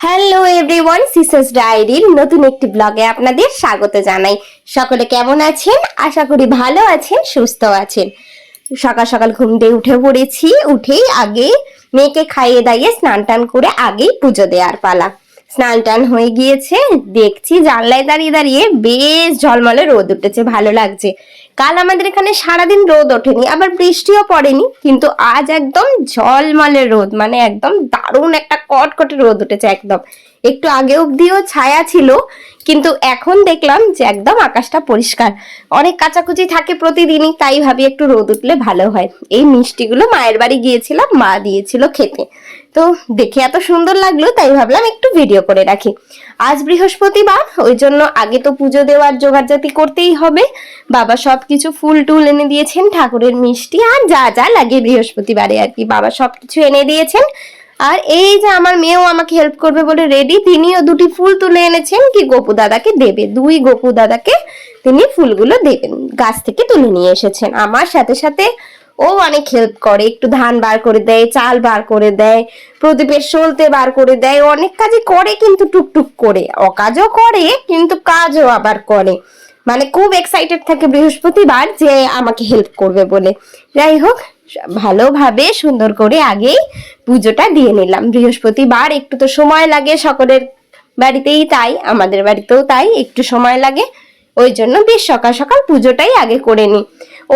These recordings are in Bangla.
হ্যালো এভরিওয়ান সিসার্স ডায়েরির নতুন একটি ব্লগে আপনাদের স্বাগত জানাই। সকলে কেমন আছেন? আশা করি ভালো আছেন, সুস্থ আছেন। সকাল সকাল ঘুম দিয়ে উঠে পড়েছি, উঠেই আগে মেয়েকে খাইয়ে দাইয়ে স্নান টান করে আগেই পুজো দেওয়ার পালা। স্নান টান হয়ে গিয়েছে, দেখছি জানলায় দাঁড়িয়ে দাঁড়িয়ে বেশ ঝলমলে রোদ উঠেছে, ভালো লাগছে। কাল আমাদের এখানে সারাদিন রোদ ওঠেনি, আবার বৃষ্টিও পড়েনি, কিন্তু আজ একদম ঝলমলে রোদ মানে একদম দারুণ একটা কটকটে রোদ উঠেছে একদম। একটু আগে অব্দিও ছায়া ছিল, কিন্তু এখন দেখলাম যে একদম আকাশটা পরিষ্কার। অনেক কাচাকুচি থাকে প্রতিদিনই, তাই ভাবি একটু রোদ উঠলে ভালো হয়। এই মিষ্টিগুলো মায়ের বাড়ি গিয়েছিলাম, মা দিয়েছিল খেতে। তো দেখে এত সুন্দর লাগল, তাই ভাবলাম একটু ভিডিও করে রাখি। আজ বৃহস্পতিবার, ওই জন্য আগে তো পুজো দেওয়ার জোগাড়জাতি করতেই হবে, বাবা সব কিছু ফুল টুল এনে দিয়েছেন, ঠাকুরের মিষ্টি আর যা যা লাগে বৃহস্পতিবারে আর কি। বাবা সব কিছু এনে দিয়েছেন। আর এই যে আমার মেয়েও আমাকে হেল্প করবে বলে রেডি তিনিও দুটি ফুল তুলে এনেছেন কি গোপু দাদাকে দেবে। দুই গোপু দাদাকে তিনি ফুলগুলো দেবেন, গাছ থেকে তুলে নিয়ে এসেছেন। আমার সাথে সাথে ও অনেক হেল্প করে, একটু ধান বার করে দেয়, চাল বার করে দেয়, প্রদীপের সলতে বার করে দেয়, অনেক কাজই করে কিন্তু টুকটুক করে। অকাজও করে, কিন্তু কাজও আবার করে। মানে খুব এক্সাইটেড থাকে বৃহস্পতিবার যে আমাকে হেল্প করবে বলে। যাই হোক, ভালোভাবে সুন্দর করে আগেই পুজোটা দিয়ে নিলাম। বৃহস্পতিবার একটু তো সময় লাগে, সকলের বাড়িতেই তাই, আমাদের বাড়িতেও তাই, একটু সময় লাগে। ওই জন্য বেশ সকাল সকাল পুজোটাই আগে করে নিই।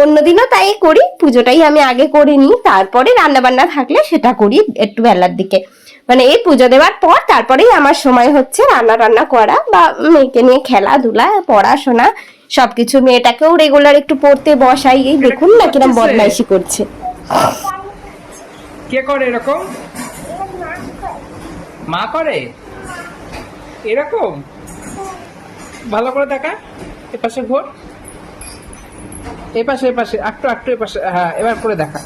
অন্যদিনও তাই করি, পুজোটাই আমি আগে করে নিই তারপরে রান্না বান্না থাকলে সেটা করি একটু বেলার দিকে। মানে এই পুজো দেওয়ার পর তারপরেই আমার সময় হচ্ছে রান্না রান্না করা বা মেয়েকে নিয়ে খেলাধুলা পড়াশোনা সবকিছু। মেয়েটাকেও রেগুলার একটু পড়তে বসাই এই দেখুন না কিরম বদমাইশি করছে। কে করে এরকম? মা করে? এরকম? ভালো করে দেখা। এপাশে ঘোর। এপাশে এপাশে একটু একটু এপাশে হ্যাঁ এবার করে দেখা।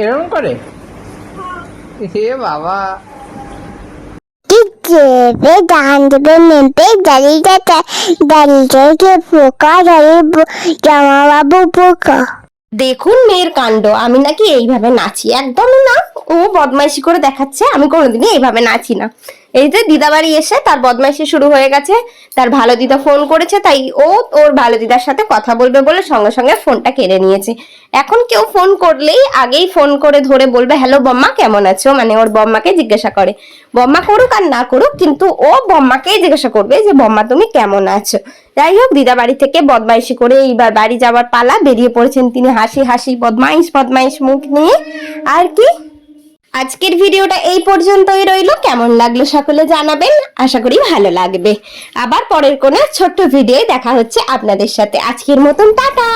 এরকম করে? হে বাবা। ডান দাঁড়িয়ে পোকা পোকা। দেখুন মেয়ের কাণ্ড আমি নাকি এইভাবে নাচি। একদম না ও বদমাইশি করে দেখাচ্ছে আমি কোনোদিনই এইভাবে নাচি না। এই যে দিদা বাড়ি এসে তার বদমাইশি শুরু হয়ে গেছে। তার ভালো দিদা ফোন করেছে, তাই ও ওর ভালো দিদার সাথে কথা বলবে বলে সঙ্গে সঙ্গে ফোনটা কেড়ে নিয়েছে। এখন কেউ ফোন করলেই আগেই ফোন করে ধরে বলবে হ্যালো বম্মা, কেমন আছো? মানে ওর বম্মাকে জিজ্ঞাসা করে। বম্মা করুক আর না করুক, কিন্তু ও বম্মাকেই জিজ্ঞাসা করবে যে, বম্মা, তুমি কেমন আছো? যাই হোক দিদা বাড়ি থেকে বদমাইশি করে এইবার বাড়ি যাওয়ার পালা, বেরিয়ে পড়েছেন তিনি হাসি হাসি, বদমাইশ বদমাইশ মুখ নিয়ে। আর কি? আজকের ভিডিওটা এই পর্যন্তই রইল। কেমন লাগল সকলে জানাবেন। আশা করি ভালো লাগবে। আবার পরের কোনো ছোট্ট ভিডিও দেখা হচ্ছে আপনাদের সাথে। আজকের মতন, টাটা!